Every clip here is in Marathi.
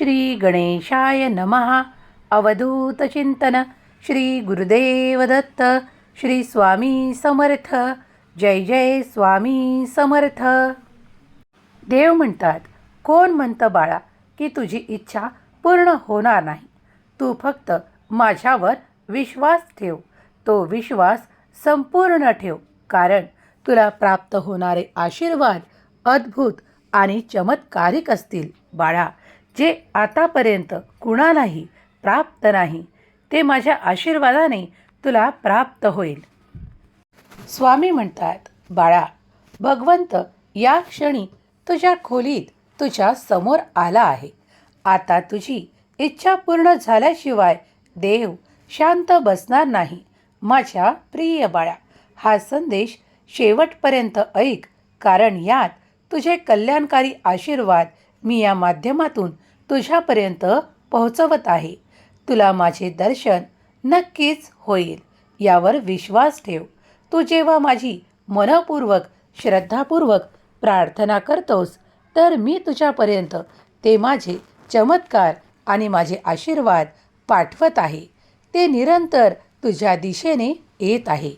श्री गणेशाय नमः अवधूतचिंतन श्री गुरुदेव दत्त। श्री स्वामी समर्थ। जय जय स्वामी समर्थ। देव म्हणतात कोण म्हणतं बाळा की तुझी इच्छा पूर्ण होणार नाही? तू फक्त माझ्यावर विश्वास ठेव. तो विश्वास संपूर्ण ठेव. कारण तुला प्राप्त होणारे आशीर्वाद अद्भुत आणि चमत्कारिक असतील बाळा. जे आतापर्यंत कुणालाही प्राप्त नाही ते माझ्या आशीर्वादाने तुला प्राप्त होईल. स्वामी म्हणतात बाळा भगवंत या क्षणी तुझ्या खोलीत तुझ्या समोर आला आहे. आता तुझी इच्छा पूर्ण झाल्याशिवाय देव शांत बसणार नाही. माझ्या प्रिय बाळा हा संदेश शेवटपर्यंत ऐक कारण यात तुझे कल्याणकारी आशीर्वाद मी या माध्यमातून तुझ्यापर्यंत पोहोचवत आहे. तुला माझे दर्शन नक्कीच होईल यावर विश्वास ठेव. तू जेव्हा माझी मनपूर्वक श्रद्धापूर्वक प्रार्थना करतोस तर मी तुझ्यापर्यंत ते माझे चमत्कार आणि माझे आशीर्वाद पाठवत आहे. ते निरंतर तुझ्या दिशेने येत आहे.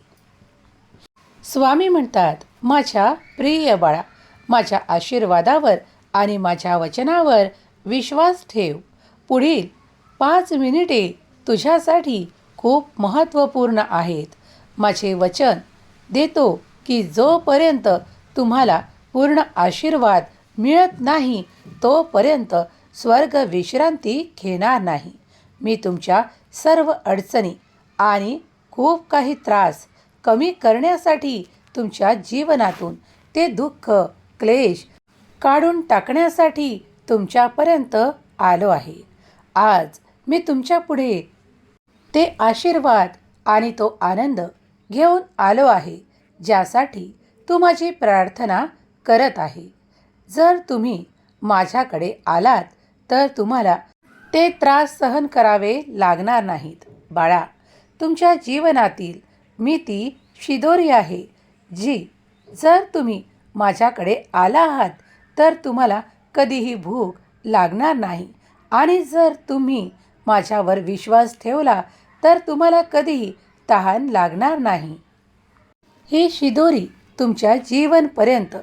स्वामी म्हणतात माझ्या प्रिय बाळा माझ्या आशीर्वादावर आणि माझ्या वचनावर विश्वास ठेव. पुढील पाच मिनिटे तुझ्यासाठी खूप महत्त्वपूर्ण आहेत. माझे वचन देतो की जोपर्यंत तुम्हाला पूर्ण आशीर्वाद मिळत नाही तोपर्यंत स्वर्ग विश्रांती घेणार नाही. मी तुमच्या सर्व अडचणी आणि खूप काही त्रास कमी करण्यासाठी तुमच्या जीवनातून ते दुःख क्लेश काढून टाकण्यासाठी तुमच्यापर्यंत आलो आहे. आज मी तुमच्यापुढे ते आशीर्वाद आणि तो आनंद घेऊन आलो आहे ज्यासाठी तू माझी प्रार्थना करत आहे. जर तुम्ही माझ्याकडे आलात तर तुम्हाला ते त्रास सहन करावे लागणार नाहीत. बाळा तुमच्या जीवनातील मी ती शिदोरी आहे जी जर तुम्ही माझ्याकडे आला आहात तर तुम्हाला कधीही भूक लागणार नाही. आणि जर तुम्ही माझ्यावर विश्वास ठेवला तर तुम्हाला कधीही तहान लागणार नाही. ही शिदोरी तुमच्या जीवनपर्यंत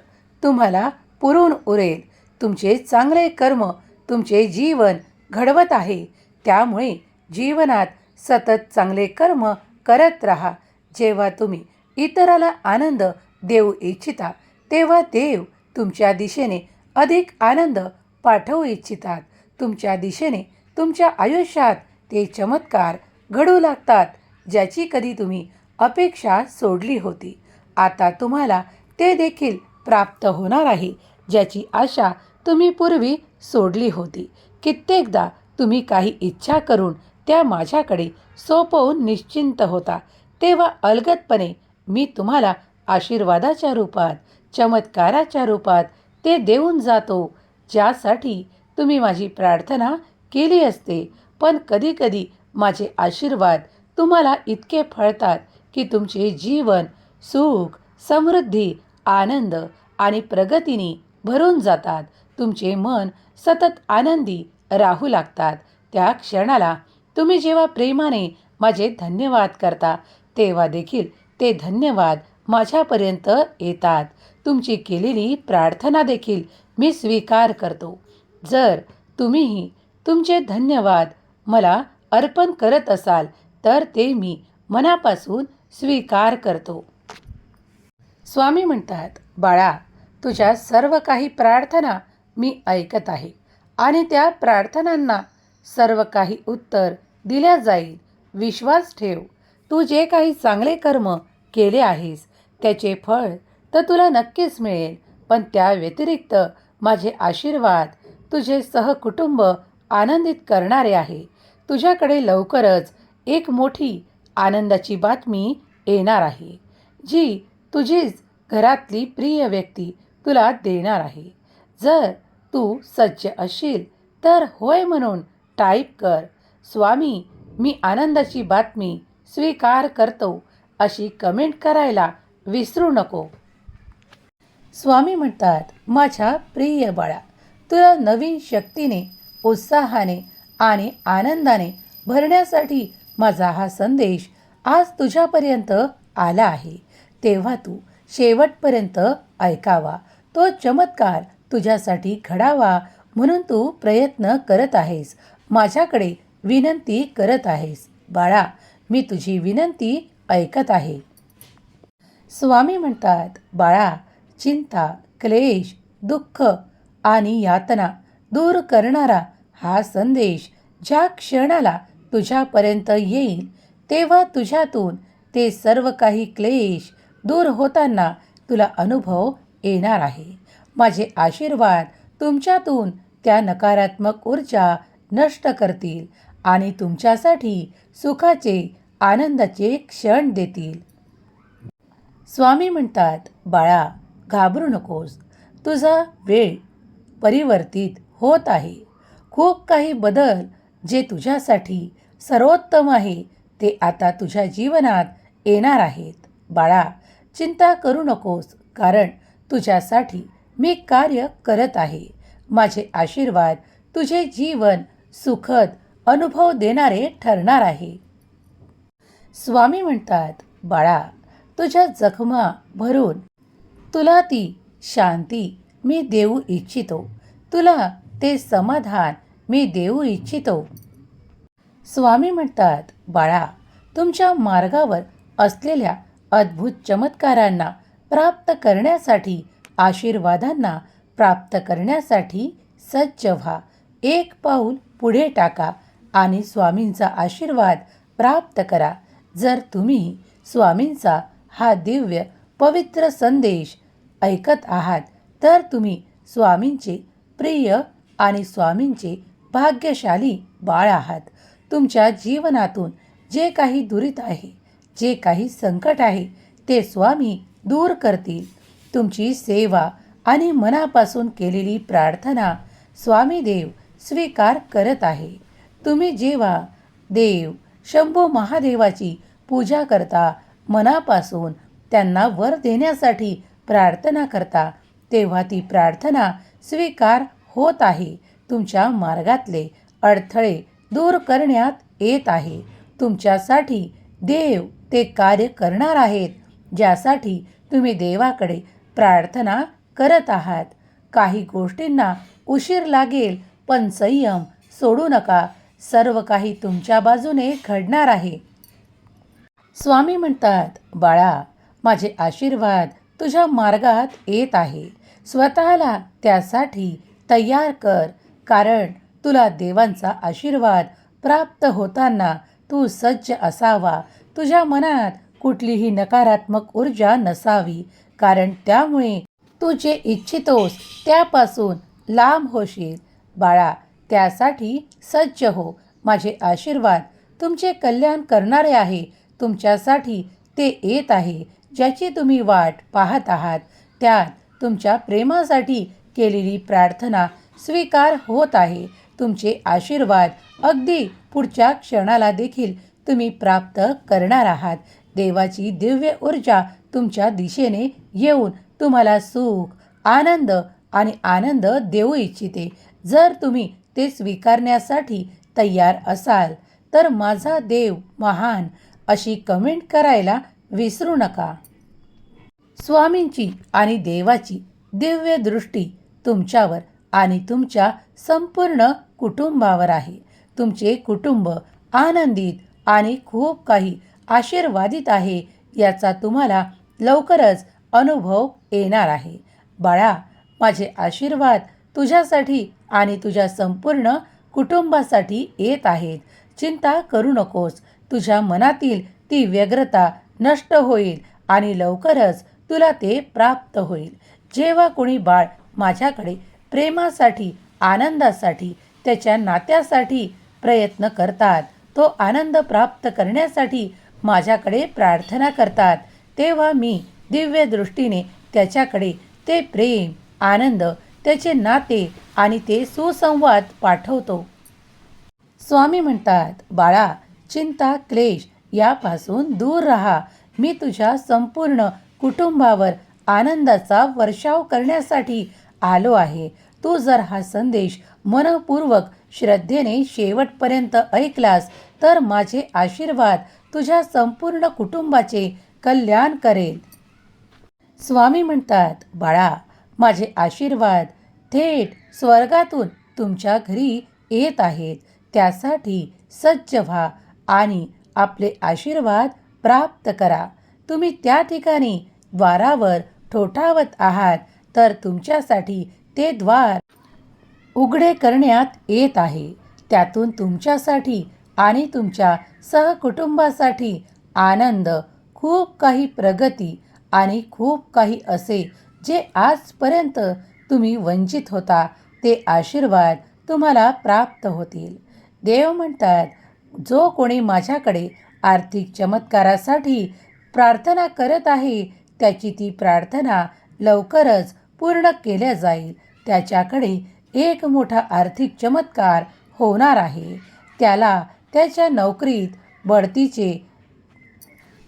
तुम्हाला पुरून उरेल. तुमचे चांगले कर्म तुमचे जीवन घडवत आहे. त्यामुळे जीवनात सतत चांगले कर्म करत राहा. जेव्हा तुम्ही इतराला आनंद देऊ इच्छिता तेव्हा देव तुमच्या दिशेने अधिक आनंद पाठवू इच्छितात. तुमच्या दिशेने तुमच्या आयुष्यात ते चमत्कार घडू लागतात ज्याची कधी तुम्ही अपेक्षा सोडली होती. आता तुम्हाला ते देखील प्राप्त होणार आहे ज्याची आशा तुम्ही पूर्वी सोडली होती. कित्येकदा तुम्ही काही इच्छा करून त्या माझ्याकडे सोपवून निश्चिंत होता. तेव्हा अलगदपणे मी तुम्हाला आशीर्वादाच्या रूपात चमत्काराच्या रूपात ते देऊन जातो ज्यासाठी तुम्ही माझी प्रार्थना केली असते. पण कधीकधी माझे आशीर्वाद तुम्हाला इतके फळतात की तुमचे जीवन सुख समृद्धी आनंद आणि प्रगतीने भरून जातात. तुमचे मन सतत आनंदी राहू लागतात. त्या क्षणाला तुम्ही जेव्हा प्रेमाने माझे धन्यवाद करता तेव्हा देखील ते धन्यवाद माझ्यापर्यंत येतात. तुमची केलेली प्रार्थना देखील मी स्वीकार करतो. जर तुम्हीही तुमचे धन्यवाद मला अर्पण करत असाल तर ते मी मनापासून स्वीकार करतो. स्वामी म्हणतात बाळा तुझ्या सर्व काही प्रार्थना मी ऐकत आहे आणि त्या प्रार्थनांना सर्व काही उत्तर दिल्या जाईल. विश्वास ठेव. तू जे काही चांगले कर्म केले आहेस त्याचे फळ तर तुला नक्कीच मिळेल. पण त्या व्यतिरिक्त माझे आशीर्वाद तुझे सहकुटुंब आनंदित करणारे आहे. तुझ्याकडे लवकरच एक मोठी आनंदाची बातमी येणार आहे जी तुझीच घरातली प्रिय व्यक्ती तुला देणार आहे. जर तू सज्ज असशील तर होय म्हणून टाईप कर स्वामी मी आनंदाची बातमी स्वीकार करतो अशी कमेंट करायला विसरू नको. स्वामी म्हणतात माझ्या प्रिय बाळा तुला नवीन शक्तीने उत्साहाने आणि आनंदाने भरण्यासाठी माझा हा संदेश आज तुझ्यापर्यंत आला आहे. तेव्हा तू शेवटपर्यंत ऐकावा. तो चमत्कार तुझ्यासाठी घडावा म्हणून तू प्रयत्न करत आहेस. माझ्याकडे विनंती करत आहेस. बाळा मी तुझी विनंती ऐकत आहे. स्वामी म्हणतात बाळा चिंता क्लेश दुःख आणि यातना दूर करणारा हा संदेश ज्या क्षणाला तुझ्यापर्यंत येईल तेव्हा तुझ्यातून ते सर्व काही क्लेश दूर होताना तुला अनुभव येणार आहे. माझे आशीर्वाद तुमच्यातून त्या नकारात्मक ऊर्जा नष्ट करतील आणि तुमच्यासाठी सुखाचे आनंदाचे क्षण देतील. स्वामी म्हणतात बाळा घाबरू नकोस. तुझा वेळ परिवर्तित होत आहे. खूप काही बदल जे तुझ्यासाठी सर्वोत्तम आहे ते आता तुझ्या जीवनात येणार आहेत. बाळा चिंता करू नकोस कारण तुझ्यासाठी मी कार्य करत आहे. माझे आशीर्वाद तुझे जीवन सुखद अनुभव देणारे ठरणार आहे. स्वामी म्हणतात बाळा तुझ्या जखमा भरून तुला ती शांती मी देऊ इच्छितो. तुला ते समाधान मी देऊ इच्छितो. स्वामी म्हणतात बाळा तुमच्या मार्गावर असलेल्या अद्भुत चमत्कारांना प्राप्त करण्यासाठी आशीर्वादांना प्राप्त करण्यासाठी सज्ज व्हा. एक पाऊल पुढे टाका आणि स्वामींचा आशीर्वाद प्राप्त करा. जर तुम्ही स्वामींचा हा दिव्य पवित्र संदेश ऐकत आहात तर तुम्ही स्वामींचे प्रिय आणि स्वामींचे भाग्यशाली बाळ आहात. तुमच्या जीवनातून जे काही दुरित आहे जे काही संकट आहे ते स्वामी दूर करतील. तुमची सेवा आणि मनापासून केलेली प्रार्थना स्वामी देव स्वीकार करत आहे. तुम्ही जेव्हा देव शंभू महादेवाची पूजा करता मनापासून त्यांना वर देण्यासाठी प्रार्थना करता तेव्हा ती प्रार्थना स्वीकार होत आहे. तुमच्या मार्गातले अडथळे दूर करण्यात येत आहे. तुमच्यासाठी देव ते कार्य करणार आहेत ज्यासाठी तुम्ही देवाकडे प्रार्थना करत आहात. काही गोष्टींना उशीर लागेल पण संयम सोडू नका. सर्व काही तुमच्या बाजूने घडणार आहे. स्वामी म्हणतात बाळा माझे आशीर्वाद तुझ्या मार्गात येत आहे. स्वतःला त्यासाठी तयार कर कारण तुला देवांचा आशीर्वाद प्राप्त होताना तू सज्ज असावा. तुझ्या मनात कुठलीही नकारात्मक ऊर्जा नसावी कारण त्यामुळे तू जे इच्छितोस त्यापासून लांब होशील. बाळा त्यासाठी सज्ज हो. माझे आशीर्वाद तुमचे कल्याण करणारे आहे. तुमच्यासाठी ते येत आहे. ज्याची तुम्ही वाट पाहत आहात त्यात तुमच्या प्रेमासाठी केलेली प्रार्थना स्वीकार होत आहे. तुमचे आशीर्वाद अगदी पुढच्या क्षणाला देखील तुम्ही प्राप्त करणार आहात. देवाची दिव्य ऊर्जा तुमच्या दिशेने येऊन तुम्हाला सुख आनंद आणि आनंद देऊ इच्छिते. जर तुम्ही ते स्वीकारण्यासाठी तयार असाल तर माझा देव महान अशी कमेंट करायला विसरू नका. स्वामींची आणि देवाची दिव्य दृष्टी तुमच्यावर आणि तुमच्या संपूर्ण कुटुंबावर आहे. तुमचे कुटुंब आनंदित आणि खूप काही आशीर्वादित आहे याचा तुम्हाला लवकरच अनुभव येणार आहे. बाळा माझे आशीर्वाद तुझ्यासाठी आणि तुझ्या संपूर्ण कुटुंबासाठी येत आहेत. चिंता करू नकोस. तुझ्या मनातील ती व्यग्रता नष्ट होईल आणि लवकरच तुला ते प्राप्त होईल. जेव्हा कोणी बाळ माझ्याकडे प्रेमासाठी आनंदासाठी त्याच्या नात्यासाठी प्रयत्न करतात तो आनंद प्राप्त करण्यासाठी माझ्याकडे प्रार्थना करतात तेव्हा मी दिव्य दृष्टीने त्याच्याकडे ते प्रेम आनंद त्याचे नाते आणि ते सुसंवाद पाठवतो. स्वामी म्हणतात बाळा चिंता क्लेश यापासून दूर राहा. मी तुझ्या संपूर्ण कुटुंबावर आनंदाचा वर्षाव करण्यासाठी आलो आहे. तू जर हा संदेश मनपूर्वक श्रद्धेने शेवटपर्यंत ऐकलास तर माझे आशीर्वाद तुझ्या संपूर्ण कुटुंबाचे कल्याण करेल. स्वामी म्हणतात बाळा माझे आशीर्वाद थेट स्वर्गातून तुमच्या घरी येत आहेत. त्यासाठी सज्ज व्हा आणि आपले आशीर्वाद प्राप्त करा. तुम्ही त्या ठिकाणी द्वारावर ठोठावत आहात तर तुमच्यासाठी ते द्वार उघडे करण्यात येत आहे. त्यातून तुमच्यासाठी आणि तुमच्या सहकुटुंबासाठी आनंद खूप काही प्रगती आणि खूप काही असे जे आजपर्यंत तुम्ही वंचित होता ते आशीर्वाद तुम्हाला प्राप्त होतील. देव म्हणतात जो कोणी माझ्याकडे आर्थिक चमत्कारासाठी प्रार्थना करत आहे त्याची ती प्रार्थना लवकरच पूर्ण केल्या जाईल. त्याच्याकडे एक मोठा आर्थिक चमत्कार होणार आहे. त्याला त्याच्या नोकरीत बढतीचे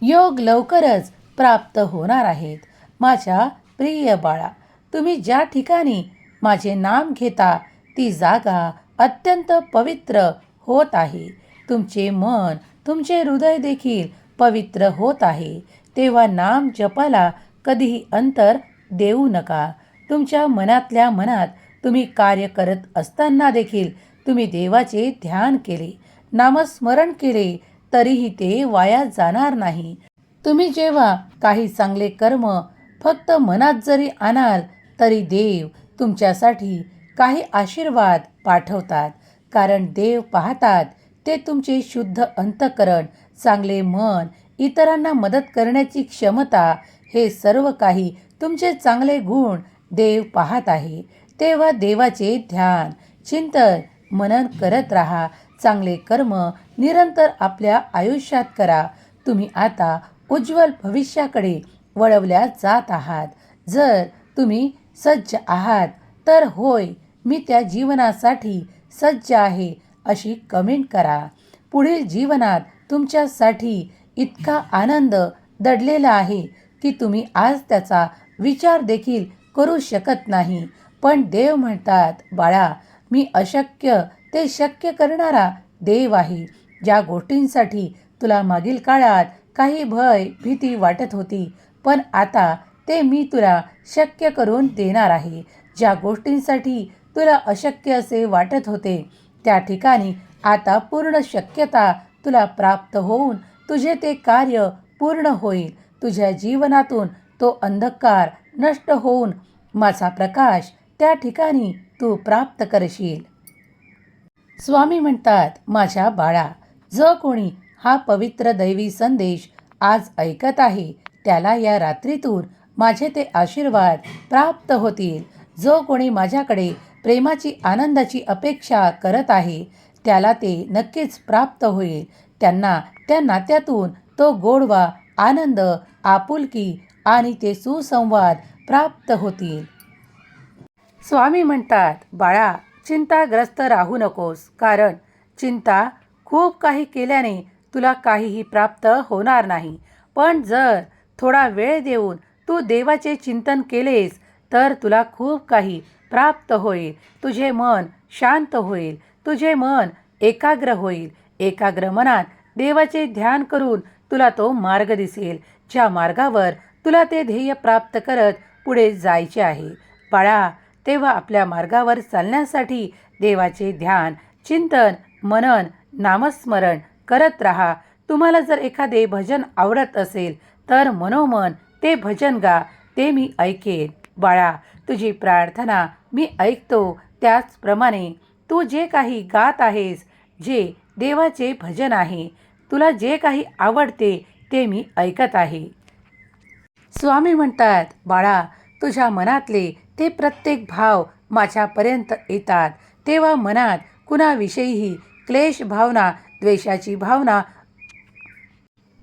योग लवकरच प्राप्त होणार आहेत. माझ्या प्रिय बाळा तुम्ही ज्या ठिकाणी माझे नाम घेता ती जागा अत्यंत पवित्र होत आहे. तुमचे मन तुमचे हृदय देखील पवित्र होत आहे. तेव्हा नाम जपाला कधीही अंतर देऊ नका. तुमच्या मनातल्या मनात तुम्ही कार्य करत असताना देखील तुम्ही देवाचे ध्यान केले नामस्मरण केले तरीही ते वाया जाणार नाही. तुम्ही जेव्हा काही चांगले कर्म फक्त मनात जरी आणाल तरी देव तुमच्यासाठी काही आशीर्वाद पाठवतात. कारण देव पाहतात ते तुमचे शुद्ध अंतकरण चांगले मन इतरांना मदत करण्याची क्षमता हे सर्व काही तुमचे चांगले गुण देव पाहत आहे. तेव्हा देवाचे ध्यान चिंतन मनन करत राहा. चांगले कर्म निरंतर आपल्या आयुष्यात करा. तुम्ही आता उज्ज्वल भविष्याकडे वळवल्या जात आहात. जर तुम्ही सज्ज आहात तर होय मी त्या जीवनासाठी सज्ज आहे. अशी कमेंट करा. पुढील जीवनात तुमच्यासाठी इतका आनंद दडलेला आहे की तुम्ही आज त्याचा विचार देखील करू शकत नाही. पण देव म्हणतात बाळा मी अशक्य ते शक्य करणारा देव आहे. ज्या गोष्टींसाठी तुला मागील काळात काही भय भीती वाटत होती पण आता ते मी तुला शक्य करून देणार आहे. ज्या गोष्टींसाठी तुला अशक्य असे वाटत होते त्या ठिकाणी आता पूर्ण शक्यता तुला प्राप्त होऊन तुझे ते कार्य पूर्ण होईल. तुझ्या जीवनातून तो अंधकार नष्ट होऊन माझा प्रकाश त्या ठिकाणी तू प्राप्त करशील. स्वामी म्हणतात माझ्या बाळा जो कोणी हा पवित्र दैवी संदेश आज ऐकत आहे त्याला या रात्रीतून माझे ते आशीर्वाद प्राप्त होतील. जो कोणी माझ्याकडे प्रेमाची आनंदाची अपेक्षा करत आहे त्याला ते नक्कीच प्राप्त होईल. त्यांना त्या नात्यातून तो गोडवा आनंद आपुलकी आणि ते सुसंवाद प्राप्त होतील. स्वामी म्हणतात बाळा चिंताग्रस्त राहू नकोस कारण चिंता खूप काही केल्याने तुला काहीही प्राप्त होणार नाही. पण जर थोडा वेळ देऊन तू देवाचे चिंतन केलेस तर तुला खूप काही प्राप्त होईल. तुझे मन शांत होईल. तुझे मन एकाग्र होईल. एकाग्र मनात देवाचे ध्यान करून तुला तो मार्ग दिसेल. ज्या मार्गावर तुला ते ध्येय प्राप्त करत पुढे जायचे आहे. बाळा तेव्हा आपल्या मार्गावर चालण्यासाठी देवाचे ध्यान चिंतन मनन नामस्मरण करत राहा. तुम्हाला जर एखादे भजन आवडत असेल तर मनोमन ते भजन गा ते मी ऐकेन. बाळा तुझी प्रार्थना मी ऐकतो त्याचप्रमाणे तू जे काही गात आहेस जे देवाचे भजन आहे तुला जे काही आवडते ते मी ऐकत आहे. स्वामी म्हणतात बाळा तुझ्या मनातले ते प्रत्येक भाव माझ्यापर्यंत येतात. तेव्हा मनात कुणाविषयीही क्लेश भावना द्वेषाची भावना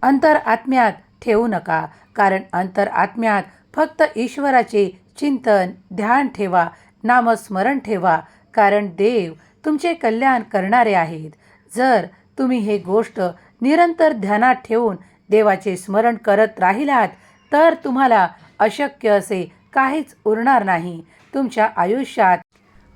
अंतर आत्म्यात ठेवू नका. कारण अंतर आत्म्यात फक्त ईश्वराचे चिंतन ध्यान ठेवा नामस्मरण ठेवा कारण देव तुमचे कल्याण करणारे आहेत. जर तुम्ही हे गोष्ट निरंतर ध्यानात ठेवून देवाचे स्मरण करत राहिलात तर तुम्हाला अशक्य असे काहीच उरणार नाही. तुमच्या आयुष्यात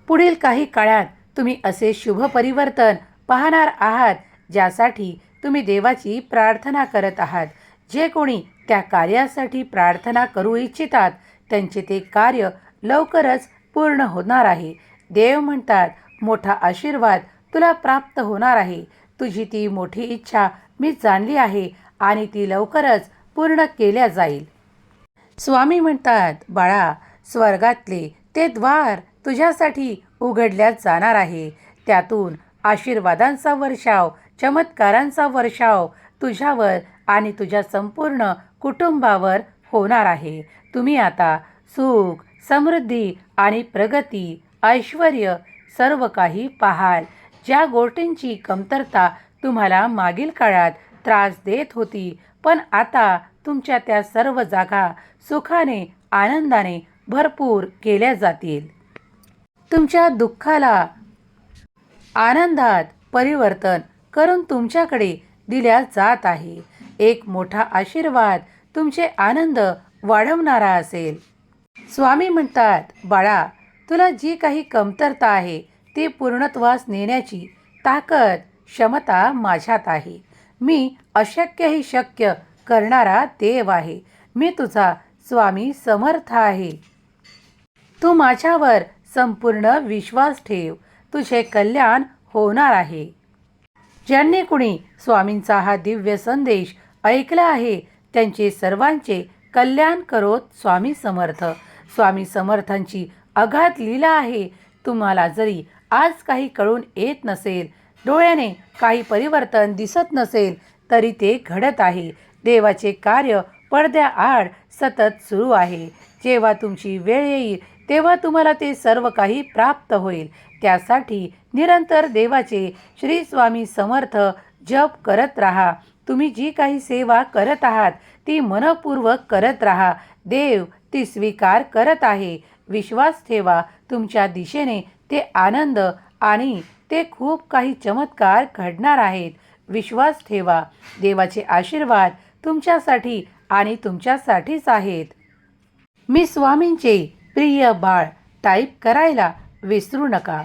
पुढील काही काळात तुम्ही असे शुभ परिवर्तन पाहणार आहात ज्यासाठी तुम्ही देवाची प्रार्थना करत आहात. जे कोणी त्या कार्यासाठी प्रार्थना करू इच्छितात त्यांचे ते कार्य लवकरच पूर्ण होणार आहे. देव म्हणतात मोठा आशीर्वाद तुला प्राप्त होणार आहे. तुझी ती मोठी इच्छा मी जाणली आहे आणि ती लवकरच पूर्ण केल्या जाईल. स्वामी म्हणतात बाळा स्वर्गातले ते द्वार तुझ्यासाठी उघडल्या जाणार आहे. त्यातून आशीर्वादांचा वर्षाव चमत्कारांचा वर्षाव तुझ्यावर आणि तुझ्या संपूर्ण कुटुंबावर होणार आहे. तुम्ही आता सुख समृद्धी आणि प्रगती ऐश्वर सर्व काही पाहाल. ज्या गोष्टींची कमतरता तुम्हाला मागील काळात त्रास देत होती पण आता तुमच्या त्या सर्व जागा सुखाने आनंदाने भरपूर केल्या जातील. तुमच्या दुःखाला आनंदात परिवर्तन करून तुमच्याकडे दिल्या जात आहे. एक मोठा आशीर्वाद तुमचे आनंद वाढवणारा असेल. स्वामी म्हणतात बाळा तुला जी काही कमतरता आहे ती पूर्णत्वास नेण्याची ताकद क्षमता माझ्यात आहे. मी अशक्यही शक्य करणारा देव आहे. मी तुझा स्वामी समर्थ आहे. तू माझ्यावर संपूर्ण विश्वास ठेव. तुझे कल्याण होणार आहे. ज्यांनी कुणी स्वामींचा हा दिव्य संदेश ऐकला आहे त्यांचे सर्वांचे कल्याण करोत स्वामी समर्थ. स्वामी समर्थांची अगाध लीला आहे. तुम्हाला जरी आज काही कळून येत नसेल डोळ्याने काही परिवर्तन दिसत नसेल तरी ते घडत आहे. देवाचे कार्य पडद्याआड सतत सुरू आहे. जेव्हा तुमची वेळ येईल तेव्हा तुम्हाला ते सर्व काही प्राप्त होईल. त्यासाठी निरंतर देवाचे श्री स्वामी समर्थ जप करत राहा. तुम्ही जी काही सेवा करत आहात ती मनपूर्वक करत राहा. देव ती स्वीकार करत आहे. विश्वास ठेवा. तुमच्या दिशेने ते आनंद आणि ते खूप काही चमत्कार घडणार आहेत. विश्वास ठेवा. देवाचे आशीर्वाद तुमच्यासाठी आणि तुमच्यासाठीच आहेत. मी स्वामींचे प्रिय बाळ टाईप करायला विसरू नका.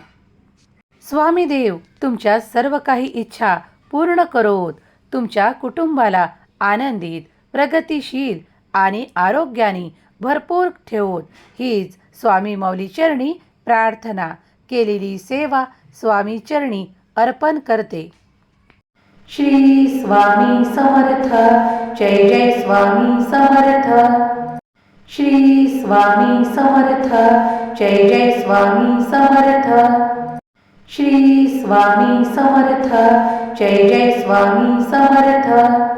स्वामी देव तुमच्या सर्व काही इच्छा पूर्ण करोत. तुमच्या कुटुंबाला आनंदित. प्रगतिशील आणि आरोग्याने भरपूर ठेवून हीच स्वामी मौलीचरणी प्रार्थना केलेली सेवा स्वामी चरणी अर्पण करते. श्री स्वामी समर्थ जय जय स्वामी समर्थ. श्री स्वामी समर्थ जय जय स्वामी समर्थ. श्री स्वामी समर्थ जय जय स्वामी समर्थ.